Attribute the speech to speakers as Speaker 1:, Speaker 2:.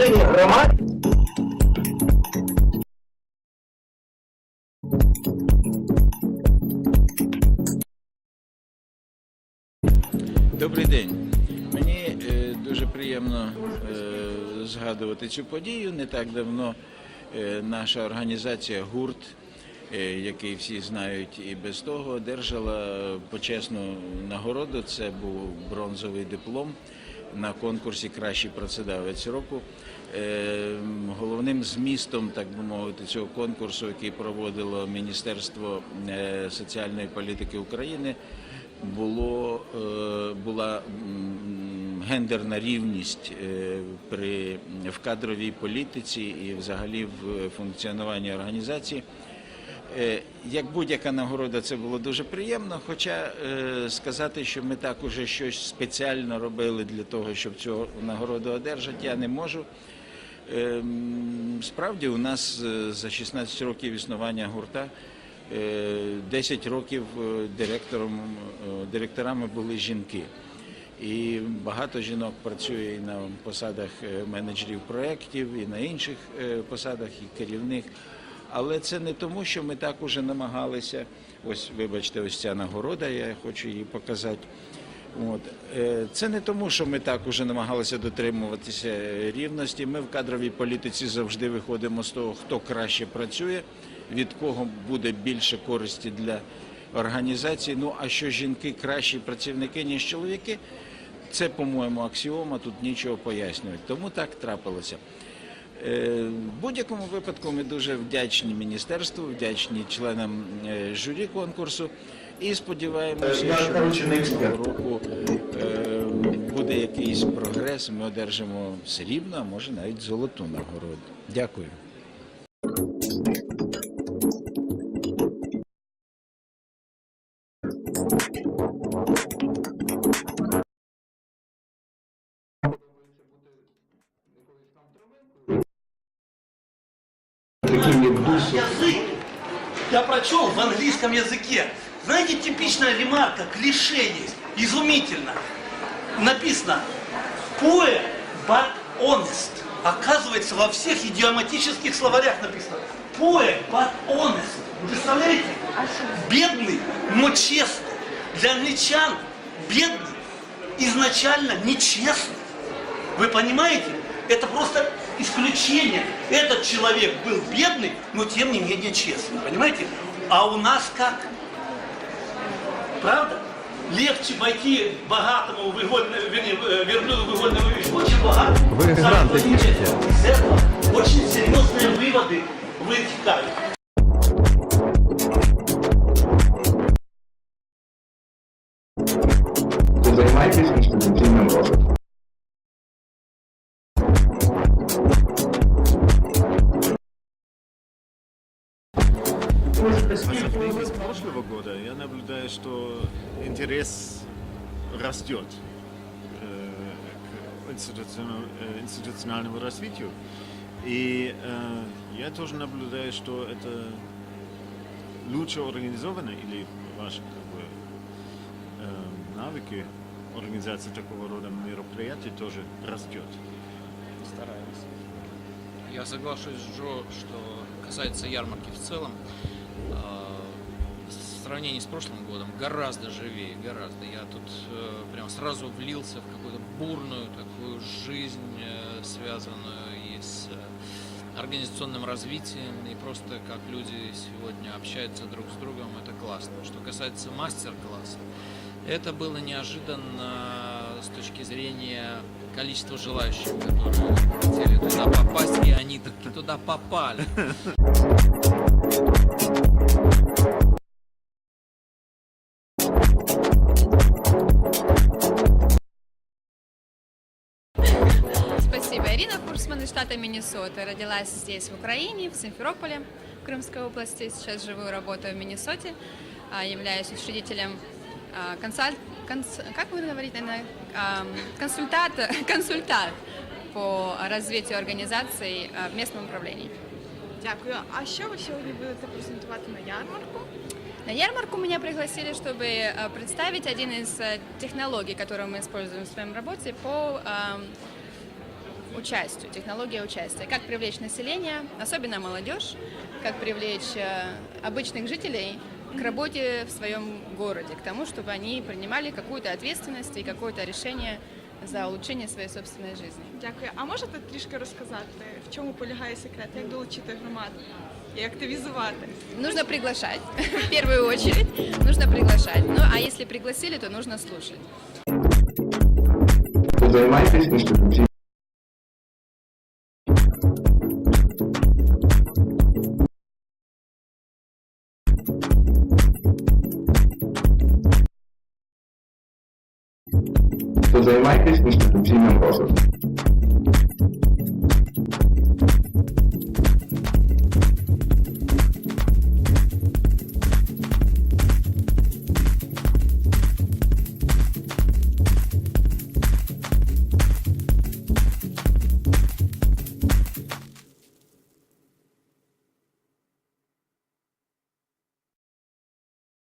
Speaker 1: движение громад
Speaker 2: Добрий день. Мені е, дуже приємно е, згадувати цю подію. Не так давно е, наша організація ГУРТ, е, який всі знають і без того, одержала почесну нагороду. Це був бронзовий диплом на конкурсі Кращий працедавець року. Е, Головним змістом, так би мовити, цього конкурсу, який проводило Міністерство е, соціальної політики України, було, е, була гендерна рівність при, в кадровій політиці і взагалі в функціонуванні організації. Е, Як будь-яка нагорода, це було дуже приємно. Хоча е, сказати, що ми так уже щось спеціально робили для того, щоб цю нагороду одержати, я не можу. Ем, Справді, у нас е, за 16 років існування гурта е, 10 років директором, директорами були жінки. І багато жінок працює і на посадах менеджерів проєктів, і на інших посадах, і керівних. Але це не тому, що ми так уже намагалися. Ось, вибачте, ось ця нагорода, я хочу її показати. От. Е, Це не тому, що ми так уже намагалися дотримуватися рівності. Ми в кадровій політиці завжди виходимо з того, хто краще працює, від кого буде більше користі для організації. Ну а що жінки кращі працівники, ніж чоловіки, це, по-моєму, аксіома, тут нічого пояснювати. Тому так трапилося. Е, В будь-якому випадку ми дуже вдячні міністерству, вдячні членам е, журі конкурсу і сподіваємося, що
Speaker 1: не експерт.
Speaker 2: цього року е, буде якийсь прогрес. Ми одержимо срібну, а може навіть золоту нагороду. Дякую.
Speaker 3: Язык я прочел в английском языке. Знаете, типичная ремарка, клише есть, изумительно. Написано poor but honest. Оказывается, во всех идиоматических словарях написано poor but honest. Представляете? Бедный, но честный. Для англичан бедный изначально нечестный. Вы понимаете? Это просто исключение. Этот человек был бедный, но тем не менее честный. Понимаете? А у нас как? Правда? Легче войти богатому в игольное, вернее, э, верблюду в игольное вывеску. Очень богатому.
Speaker 4: Вы гранты пишете?
Speaker 3: С этого очень серьезные выводы вытекают.
Speaker 1: Вы занимаетесь институционным розыском?
Speaker 5: Наблюдаю, что интерес растет э, к э, институциональному развитию. И э, я тоже наблюдаю, что это лучше организовано, или ваши как бы, навыки организации такого рода мероприятий тоже растет.
Speaker 6: Стараемся. Я соглашусь с Джо, что касается ярмарки в целом, а, сравнении с прошлым годом гораздо живее, гораздо. Я тут э, прям сразу влился в какую-то бурную такую жизнь, э, связанную и с э, организационным развитием, и просто как люди сегодня общаются друг с другом, это классно. Что касается мастер-класса, это было неожиданно с точки зрения количества желающих, которые хотели туда попасть, и они таки туда попали.
Speaker 7: штата Миннесота. Родилась здесь, в Украине, в Симферополе, в Крымской области. Сейчас живу и работаю в Миннесоте. А, Являюсь учредителем а, консаль- конс- как вы говорите, наверное, консультат, консультант по развитию организаций а, в местном управлении.
Speaker 8: Дякую. А що ви сьогодні будете презентувати на ярмарку?
Speaker 7: На ярмарку меня пригласили, чтобы представить один из технологий, которые мы используем в своем работе по участию, технология участия. Как привлечь население, особенно молодежь, как привлечь э, обычных жителей к работе в своем городе, к тому, чтобы они принимали какую-то ответственность и какое-то решение за улучшение своей собственной жизни.
Speaker 8: Дякую. А можете трішки розказати, в чому полягає секрет, як долучити громаду і активізувати?
Speaker 7: Нужно приглашать, в первую очередь, нужно приглашать. Ну, а если пригласили, то нужно слушать.
Speaker 1: Ви займаєтесь estadísticas que produzem membrosas.